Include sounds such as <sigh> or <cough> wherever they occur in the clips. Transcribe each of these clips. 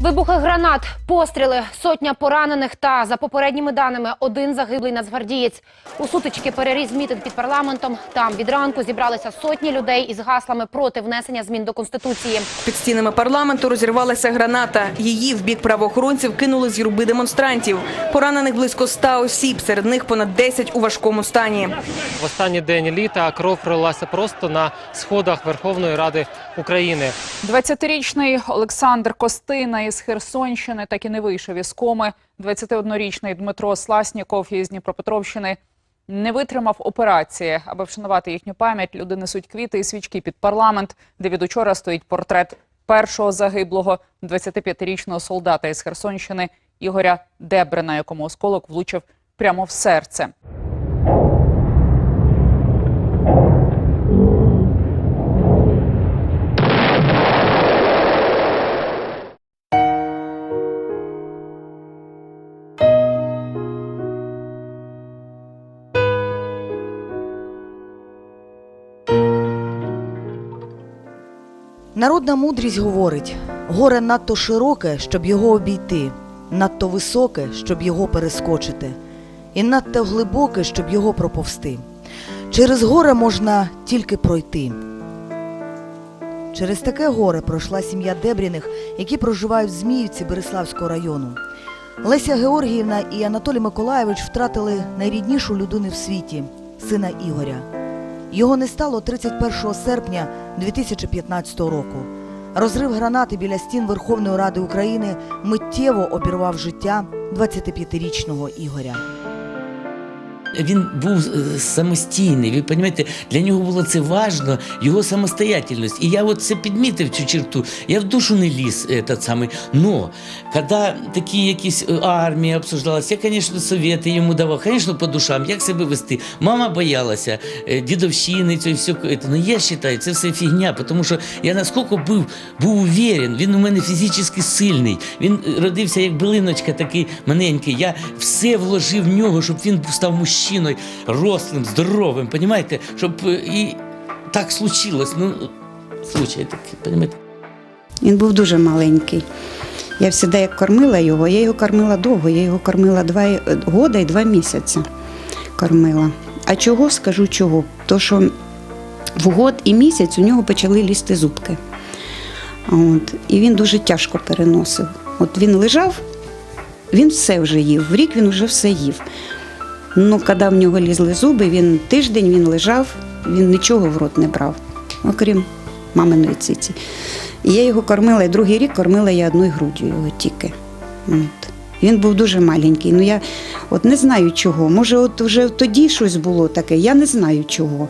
Вибухи гранат, постріли, сотня поранених та, за попередніми даними, один загиблий нацгвардієць. У сутички переріз мітинг під парламентом. Там від ранку зібралися сотні людей із гаслами проти внесення змін до Конституції. Під стінами парламенту розірвалася граната. Її в бік правоохоронців кинули з юрби демонстрантів. Поранених близько 100 осіб, серед них понад 10 у важкому стані. В останній день літа кров пролилася просто на сходах Верховної Ради України. 20-річний Олександр Костина із Херсонщини так і не вийшов із коми. 21-річний Дмитро Сласніков із Дніпропетровщини не витримав операції. Аби вшанувати їхню пам'ять, люди несуть квіти і свічки під парламент, де від учора стоїть портрет першого загиблого 25-річного солдата із Херсонщини Ігоря Дебрина, якому осколок влучив прямо в серце. Народна мудрість говорить: горе надто широке, щоб його обійти, надто високе, щоб його перескочити, і надто глибоке, щоб його проповсти. Через горе можна тільки пройти. Через таке горе пройшла сім'я Дебріних, які проживають в Зміївці Береславського району. Леся Георгіївна і Анатолій Миколаєвич втратили найріднішу людину в світі сина Ігоря. Його не стало 31 серпня 2015 року. Розрив гранати біля стін Верховної Ради України миттєво обірвав життя 25-річного Ігоря. Він був е, самостійний. Ви розумієте, для нього було це важно, його самостоятельність. І я от це підмітив цю черту. Я в душу не ліз этот самий. Но коли такі якісь е, армії обсуждалися, я, звісно, совєти йому давав, звісно, по душам, як себе вести. Мама боялася е, дідовщини, цього все. Ну я вважаю, це все фігня, тому що я наскільки був, був уверен, він у мене фізично сильний. Він е, родився як билиночка, такий маленький. Я все вложив в нього, щоб він став мужчиною, рослим, здоровим, понімаєте? Щоб і так случилось. Ну, случай такий, понімаєте? Він був дуже маленький. Я завжди як кормила його, я його кормила довго, я його кормила два е, года і два місяці. Кормила. А чого скажу чого? То що в год і місяць у нього почали лізти зубки. От. І він дуже тяжко переносив. От він лежав, він все вже їв. В рік він вже все їв. Ну, коли в нього лізли зуби, він тиждень він лежав, він нічого в рот не брав, окрім маминої циці. І я його кормила, і другий рік кормила я одною груддю його тільки. От. Він був дуже маленький. Ну я от не знаю чого. Може, от вже тоді щось було таке, я не знаю чого.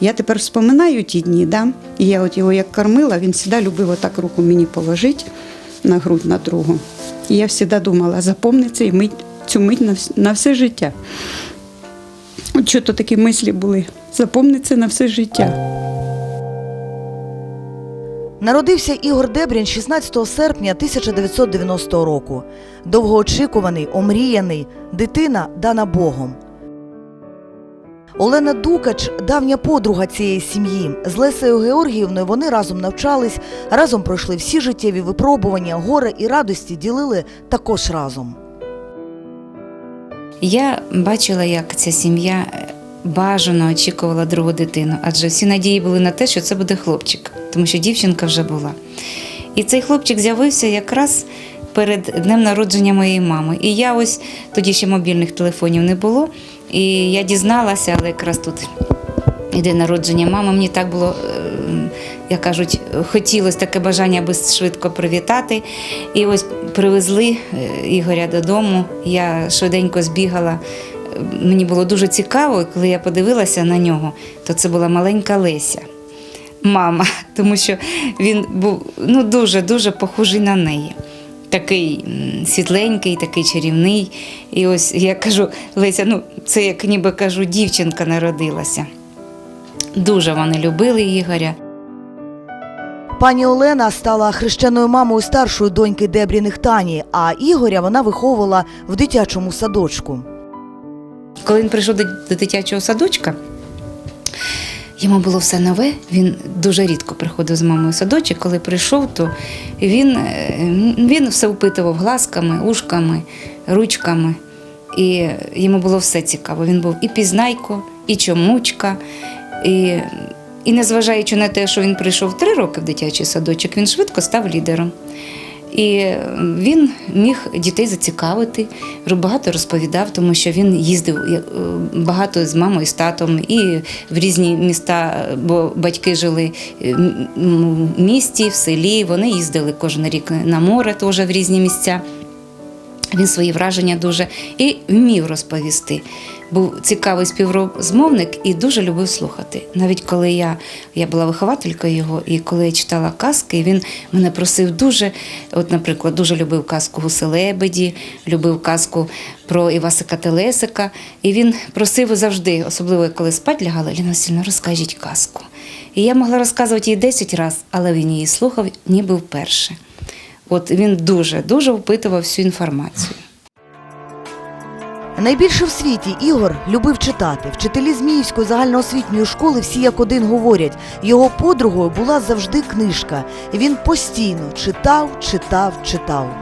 Я тепер вспоминаю ті дні, да? і я от його як кормила, він завжди любив отак руку мені положити на грудь на другу. І я завжди думала, запомни цей мить, цю мить на, на все життя. От що то такі мислі були. Запомни на все життя. Народився Ігор Дебрін 16 серпня 1990 року. Довгоочікуваний, омріяний, дитина дана Богом. Олена Дукач давня подруга цієї сім'ї. З Лесею Георгіївною вони разом навчались, разом пройшли всі життєві випробування, горе і радості ділили також разом. Я бачила, як ця сім'я е, бажано очікувала другу дитину, адже всі надії були на те, що це буде хлопчик, тому що дівчинка вже була. І цей хлопчик з'явився якраз перед днем народження моєї мами. І я ось тоді ще мобільних телефонів не було. І я дізналася, але якраз тут і день народження мами. Мені так було, е, як кажуть, хотілося таке бажання аби швидко привітати. І ось привезли е, Ігоря додому. Я швиденько збігала. Е, Мені було дуже цікаво, і коли я подивилася на нього, то це була маленька Леся. Мама, <laughs> тому що він був ну, дуже-дуже похожий на неї. Такий світленький, такий чарівний. І ось я кажу, Леся, ну це як ніби кажу, дівчинка народилася. Дуже вони любили Ігоря. Пані Олена стала хрещеною мамою старшої доньки Дебріних Тані, а Ігоря вона виховувала в дитячому садочку. Коли він прийшов до, дитячого садочка, Йому було все нове. Він дуже рідко приходив з мамою в садочок. Коли прийшов, то він, е, він все впитував глазками, ушками, ручками. І йому було все цікаво. Він був і пізнайко, і чомучка. І, і незважаючи на те, що він прийшов три роки в дитячий садочок, він швидко став лідером. І він міг дітей зацікавити, багато розповідав, тому що він їздив е, багато з мамою, з татом і в різні міста, бо батьки жили е, в місті, в селі. Вони їздили кожен рік на море, теж в різні місця. Він свої враження дуже і вмів розповісти. Був цікавий співрозмовник і дуже любив слухати. Навіть коли я, я була вихователькою його, і коли я читала казки, він мене просив дуже, от, наприклад, дуже любив казку Гуселебеді, любив казку про Івасика Телесика. І він просив завжди, особливо коли спать лягала, Ліна Васильівна, розкажіть казку. І я могла розказувати її 10 разів, але він її слухав ніби вперше. От він дуже дуже впитував всю інформацію. Найбільше в світі Ігор любив читати. Вчителі Зміївської загальноосвітньої школи всі як один говорять. Його подругою була завжди книжка. Він постійно читав, читав, читав.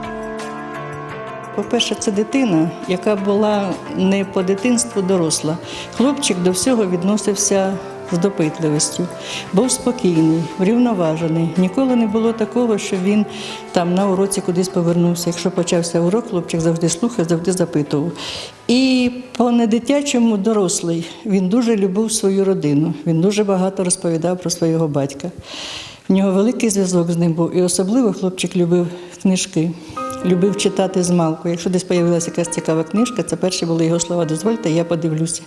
По-перше, це дитина, яка була не по дитинству доросла. Хлопчик до всього відносився з допитливістю, був спокійний, врівноважений. Ніколи не було такого, що він там на уроці кудись повернувся. Якщо почався урок, хлопчик завжди слухав, завжди запитував. І по недитячому дорослий він дуже любив свою родину. Він дуже багато розповідав про свого батька. В нього великий зв'язок з ним був, і особливо хлопчик любив книжки. Любив читати з малку. Якщо десь з'явилася якась цікава книжка, це перші були його слова. Дозвольте, я подивлюся.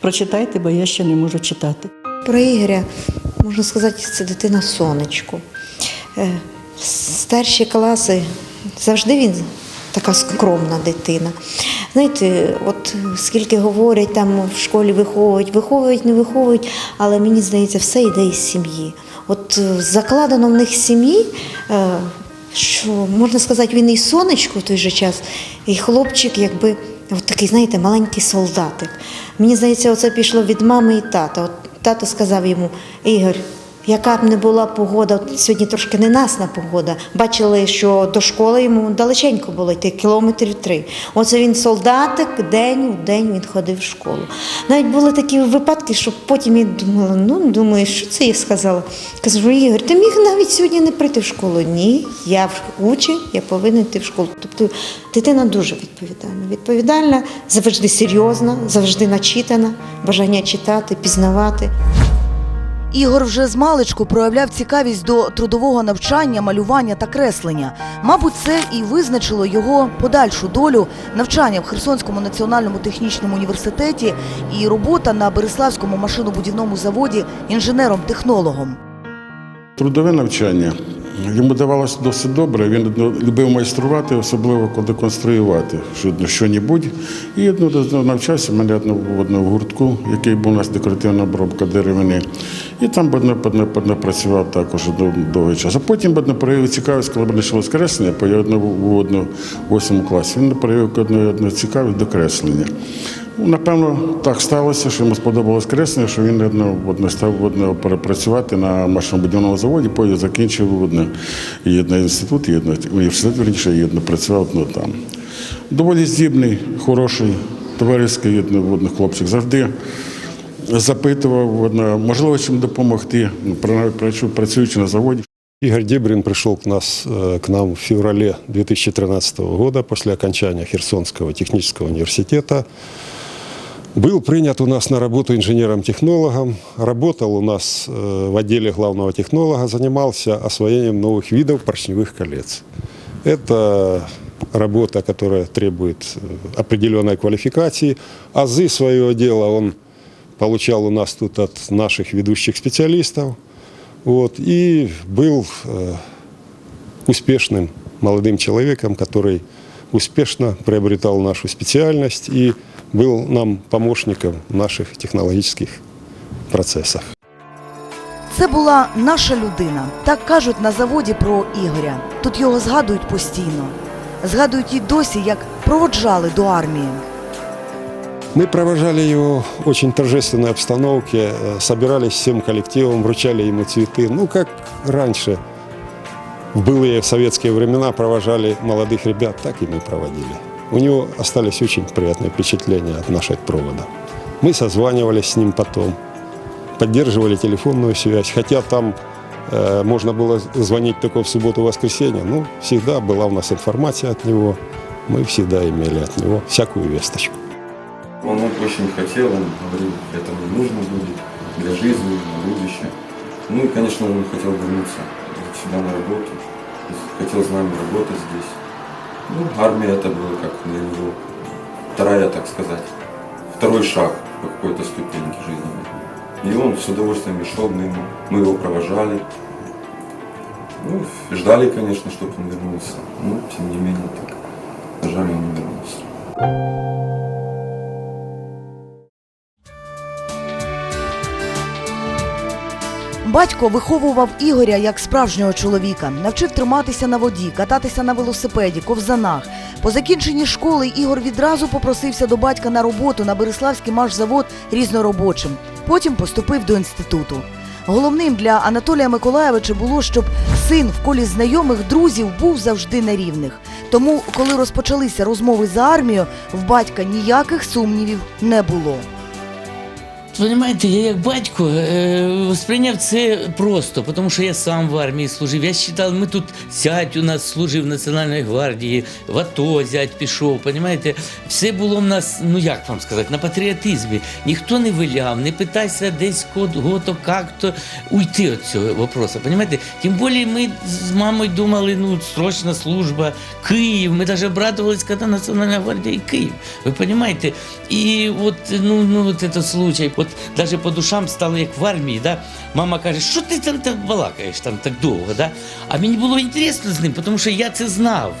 Прочитайте, бо я ще не можу читати. Про Ігоря можна сказати, це дитина сонечко. Е, Старші класи завжди він така скромна дитина. Знаєте, от скільки говорять, там в школі виховують, виховують, не виховують, але мені здається, все йде із сім'ї. От е, закладено в них сім'ї, е, що можна сказати, він і сонечко в той же час, і хлопчик, якби от такий, знаєте, маленький солдатик. Мені здається, оце пішло від мами і тата. От тато сказав йому: Ігор, яка б не була погода, сьогодні трошки ненасна погода. Бачили, що до школи йому далеченько було йти, кілометрів три. Оце він солдатик, день у день він ходив в школу. Навіть були такі випадки, що потім я думала, ну думаю, що це я сказала. Кажу, Ігор, ти міг навіть сьогодні не прийти в школу. Ні, я учень, я повинен йти в школу. Тобто дитина дуже відповідальна. Відповідальна, завжди серйозна, завжди начитана, бажання читати, пізнавати. Ігор вже з маличку проявляв цікавість до трудового навчання, малювання та креслення. Мабуть, це і визначило його подальшу долю навчання в Херсонському національному технічному університеті і робота на Береславському машинобудівному заводі інженером-технологом. Трудове навчання йому давалося досить добре. Він любив майструвати, особливо коли конструювати що- що-небудь. І навчався мене в гуртку, який був у нас декоративна обробка деревини. І там працював також довгий час. А потім проявив цікавість, коли мене почалось креслення, бо я в восьмому класі. Він проявив одну цікавість до креслення. Ну, Напевно, так сталося, що йому сподобалось креслення, що він одно став одно перепрацювати на машинобудівному заводі, потім закінчив одне, і інститут, і університет, верніше, і працював одно там. Доволі здібний, хороший, товариський одно хлопчик завжди запитував, можливо, чим допомогти, ну, працюючи на заводі. Игорь Дебрин пришел к, нас, э, к нам в феврале 2013 года после окончания Херсонского технического университета. Был принят у нас на работу инженером-технологом, работал у нас э, в отделе главного технолога, занимался освоением новых видов поршневых колец. Это работа, которая требует э, определенной квалификации. Азы своего дела он получал у нас тут от наших ведущих специалистов. Вот, и был э, успешным молодым человеком, который успешно приобретал нашу специальность и был нам помощником в наших технологических процессах. Це була наша людина. Так кажуть на заводі про Ігоря. Тут його згадують постійно. Згадують і досі, як проводжали до армії. Мы провожали его в очень торжественной обстановке, э, собирались всем коллективом, вручали ему цветы. Ну, как раньше, в былые советские времена провожали молодых ребят, так и мы проводили. У него остались очень приятные впечатления от нашего провода. Мы созванивались с ним потом, поддерживали телефонную связь, хотя там э, можно было звонить только в субботу-воскресенье, но всегда была у нас информация от него, мы всегда имели от него всякую весточку. Он очень хотел, он говорил, это мне нужно будет для жизни, на будущее. Ну и, конечно, он хотел вернуться сюда на работу, хотел с нами работать здесь. Ну, армия это было как для него вторая, так сказать, второй шаг по какой-то ступеньке жизненной. И он с удовольствием шел мимо, мы его провожали. Ну, ждали, конечно, чтобы он вернулся. Но, тем не менее, так, на жаль, он не вернулся. Батько виховував Ігоря як справжнього чоловіка, навчив триматися на воді, кататися на велосипеді, ковзанах. По закінченні школи Ігор відразу попросився до батька на роботу на Береславський машзавод різноробочим. Потім поступив до інституту. Головним для Анатолія Миколаєвича було, щоб син в колі знайомих друзів був завжди на рівних. Тому, коли розпочалися розмови за армію, в батька ніяких сумнівів не було. Понимаєте, я як батько е, сприйняв це просто, тому що я сам в армії служив. Я вважав, ми тут зять у нас служив в Національній гвардії, в АТО зять пішов. Понимаєте, все було в нас, ну як вам сказати, на патріотизмі. Ніхто не виляв, не питайся десь кого-то, як-то уйти від цього вопросу. Понимаєте? Тим більше ми з мамою думали, ну, срочна служба, Київ. Ми навіть обрадувались, коли Національна гвардія і Київ. Ви розумієте? І от, ну, ну, вот этот случай, от навіть по душам стало як в армії, да? мама каже, що ти там так балакаєш там так довго, да? а мені було інтересно з ним, тому що я це знав.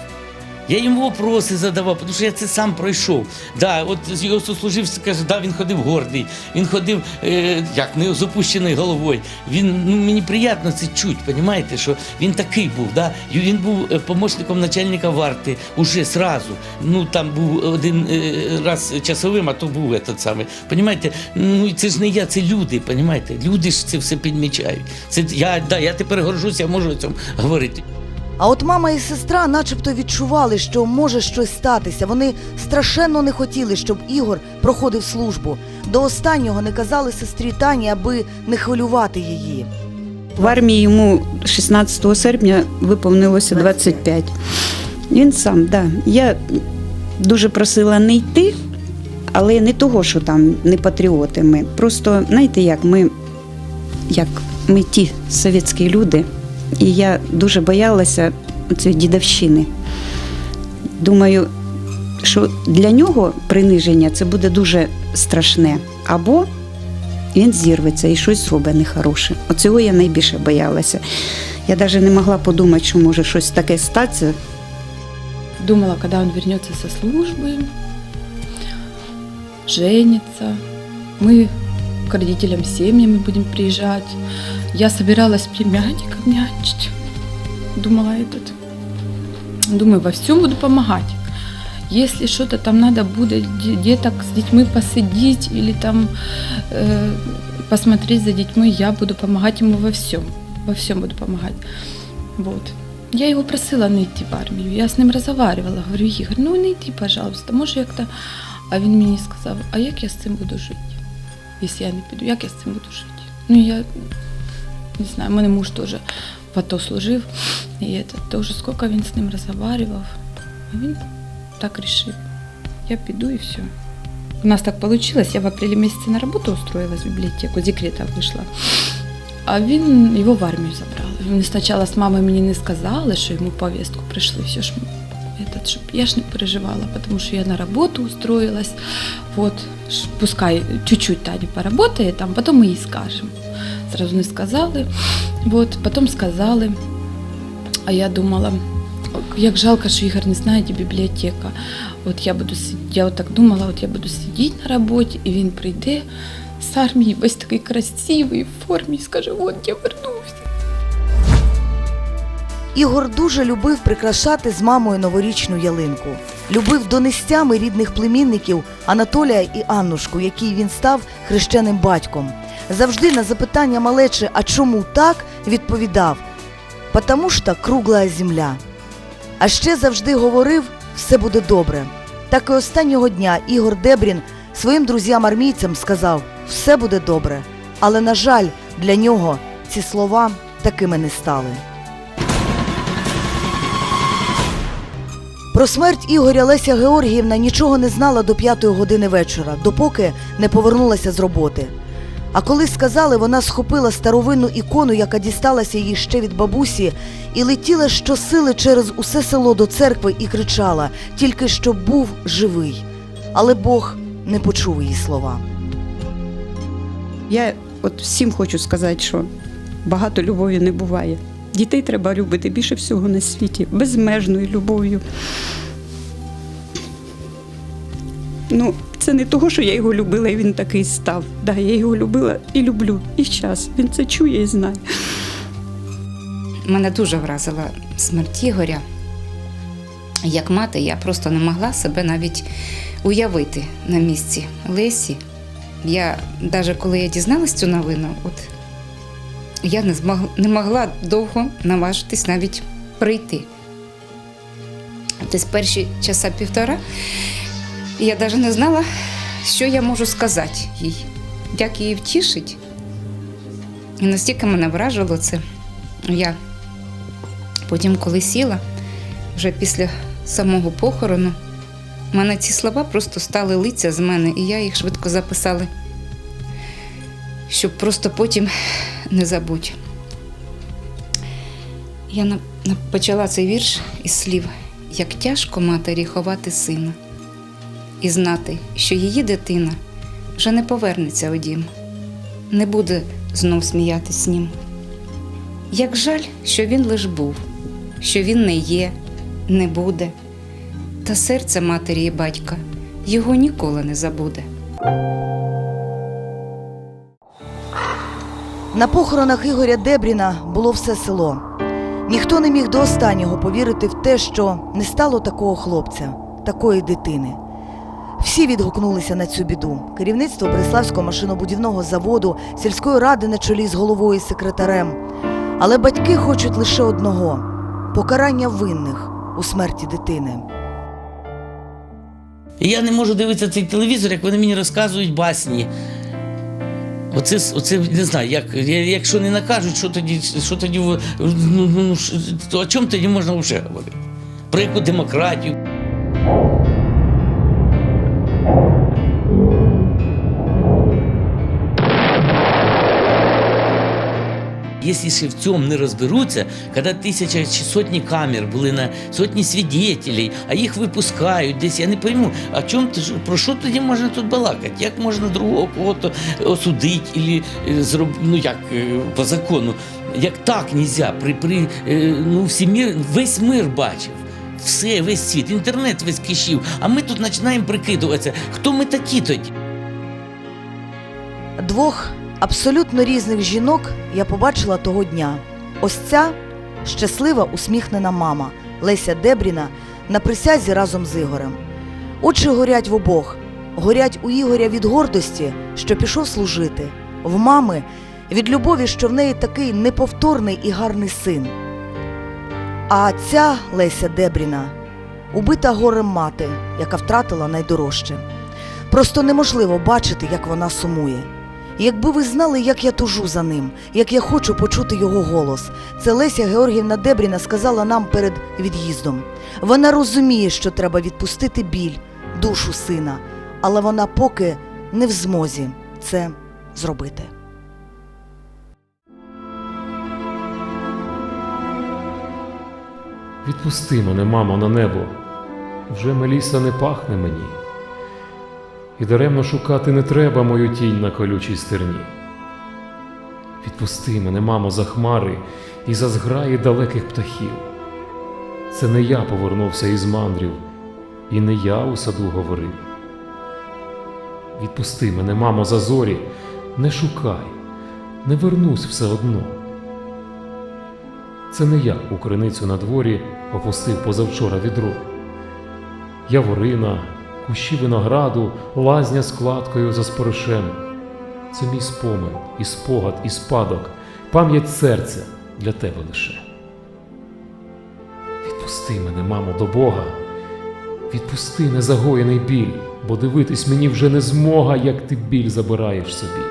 Я йому вопроси задавав, тому що я це сам пройшов. Да, от його сослуживці каже, да, він ходив гордий, він ходив е, як не з опущеною головою. Він ну мені приємно це чуть, понімаєте, що він такий був. Да? Він був е, помощником начальника варти уже сразу. Ну там був один е, раз часовим, а то був этот самий. Понімаєте, ну це ж не я, це люди, понімаєте? Люди ж це все підмічають. Це я, да, я тепер горжуся, я можу о цьому говорити. А от мама і сестра начебто відчували, що може щось статися. Вони страшенно не хотіли, щоб Ігор проходив службу. До останнього не казали сестрі Тані, аби не хвилювати її. В армії йому 16 серпня виповнилося 25. Він сам, да. Я дуже просила не йти, але не того, що там не патріоти ми. Просто, знаєте, як ми, як ми ті совєтські люди, і я дуже боялася цієї дідовщини. Думаю, що для нього приниження це буде дуже страшне. Або він зірветься і щось зробить нехороше. Оцього я найбільше боялася. Я навіть не могла подумати, що може щось таке статися. Думала, когда он вернется со службы, женится, мы к родителям семьями будем приезжать. Я собиралась племянников нянчить. Думала этот. Думаю, во всем буду помогать. Если что-то там надо будет де- деток с детьми посидеть или там э, посмотреть за детьми, я буду помогать ему во всем. Во всем буду помогать. Вот. Я його просила не йти в армію. Я з ним розмовляла. Говорю, Ігор, ну не йди, пожалуйста, може як то. А він мені сказав, а як я з цим буду жити? Якщо я не піду, як я з цим буду жити? Ну я не знаю, мене муж теж в АТО служив. І это, теж скільки він з ним розмовляв. А він так вирішив. Я піду і все. У нас так получилось, я в апреле месяце на работу устроилась в библиотеку, декрета вышла. А він його в армію забрали. Вони спочатку з мамою мені не сказали, що йому повістку прийшли. Все ж этот, щоб я ж не переживала, тому що я на роботу устроилась. Вот, пускай чуть-чуть Таня поработает, там потом мы ей скажем. Сразу не сказали. Вот, потом сказали. А я думала, як жалко, що Ігор не знає, де бібліотека. От я буду я так думала, от я буду сидіти на роботі, і він прийде з армії, весь такий красивий в формі, і скаже, от я вернувся. Ігор дуже любив прикрашати з мамою новорічну ялинку. Любив донестями рідних племінників Анатолія і Аннушку, який він став хрещеним батьком. Завжди на запитання малечі, а чому так, відповідав «Потому що кругла земля. А ще завжди говорив все буде добре. Так і останнього дня Ігор Дебрін своїм друзям-армійцям сказав все буде добре. Але, на жаль, для нього ці слова такими не стали. Про смерть Ігоря Леся Георгіївна нічого не знала до п'ятої години вечора, допоки не повернулася з роботи. А коли сказали, вона схопила старовинну ікону, яка дісталася їй ще від бабусі, і летіла щосили через усе село до церкви і кричала, тільки щоб був живий. Але Бог не почув її слова. Я от всім хочу сказати, що багато любові не буває. Дітей треба любити більше всього на світі, безмежною любов'ю. Ну, це не того, що я його любила, і він такий став. Да, я його любила і люблю, і зараз. Він це чує і знає. Мене дуже вразила смерть Ігоря. Як мати, я просто не могла себе навіть уявити на місці Лесі. Я, навіть коли я дізналась цю новину, от я не, змог, не могла довго наважитись навіть прийти. Десь перші часа півтора я навіть не знала, що я можу сказати їй, як її втішить. І настільки мене вражило це. Я потім, коли сіла, вже після самого похорону, мене ці слова просто стали лиця з мене, і я їх швидко записала, щоб просто потім не забути. Я почала цей вірш із слів, як тяжко матері ховати сина і знати, що її дитина вже не повернеться у дім, не буде знов сміятись з ним. Як жаль, що він лиш був, що він не є, не буде, та серце матері і батька його ніколи не забуде. На похоронах Ігоря Дебріна було все село. Ніхто не міг до останнього повірити в те, що не стало такого хлопця, такої дитини. Всі відгукнулися на цю біду. Керівництво Береславського машинобудівного заводу, сільської ради на чолі з головою і секретарем. Але батьки хочуть лише одного покарання винних у смерті дитини. Я не можу дивитися цей телевізор, як вони мені розказують басні. Оце, оце не знаю, як, якщо не накажуть, що тоді, що тоді ну, ну, то о чому тоді можна вже говорити? Про яку демократію? Если в цьому не розберуться, коли тисяча чи сотні камер були на сотні свідетелей, а їх випускають десь, я не пойму, а чому про що тоді можна тут балакати? Як можна другого кого-то осудити, і зроб, ну як е, по закону? Як так нельзя? При, при, ну, всі мір, весь мир бачив. Все, весь світ, інтернет весь кишів. А ми тут починаємо прикидуватися, хто ми такі тоді? Двох абсолютно різних жінок я побачила того дня. Ось ця щаслива усміхнена мама Леся Дебріна на присязі разом з Ігорем. Очі горять в обох, горять у Ігоря від гордості, що пішов служити, в мами від любові, що в неї такий неповторний і гарний син. А ця Леся Дебріна убита горем мати, яка втратила найдорожче. Просто неможливо бачити, як вона сумує. Якби ви знали, як я тужу за ним, як я хочу почути його голос. Це Леся Георгіївна Дебріна сказала нам перед від'їздом. Вона розуміє, що треба відпустити біль, душу сина, але вона поки не в змозі це зробити. Відпусти мене, мамо, на небо. Вже Меліса не пахне мені. І даремно шукати не треба мою тінь на колючій стерні. Відпусти мене, мамо, за хмари і за зграї далеких птахів. Це не я повернувся із мандрів, і не я у саду говорив. Відпусти мене, мамо, за зорі, не шукай, не вернусь все одно. Це не я у криницю на дворі опустив позавчора відро. Яворина, кущі винограду, лазня з кладкою за споришем. Це мій спомин, і спогад, і спадок, пам'ять серця для тебе лише. Відпусти мене, мамо, до Бога. Відпусти незагоєний біль, бо дивитись мені вже не змога, як ти біль забираєш собі.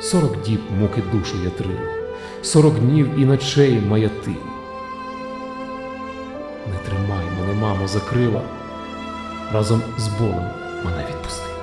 Сорок діб муки душу ятрили, сорок днів і ночей маятили. Не тримай мене, мамо, за крила, разом з болем мене відпусти.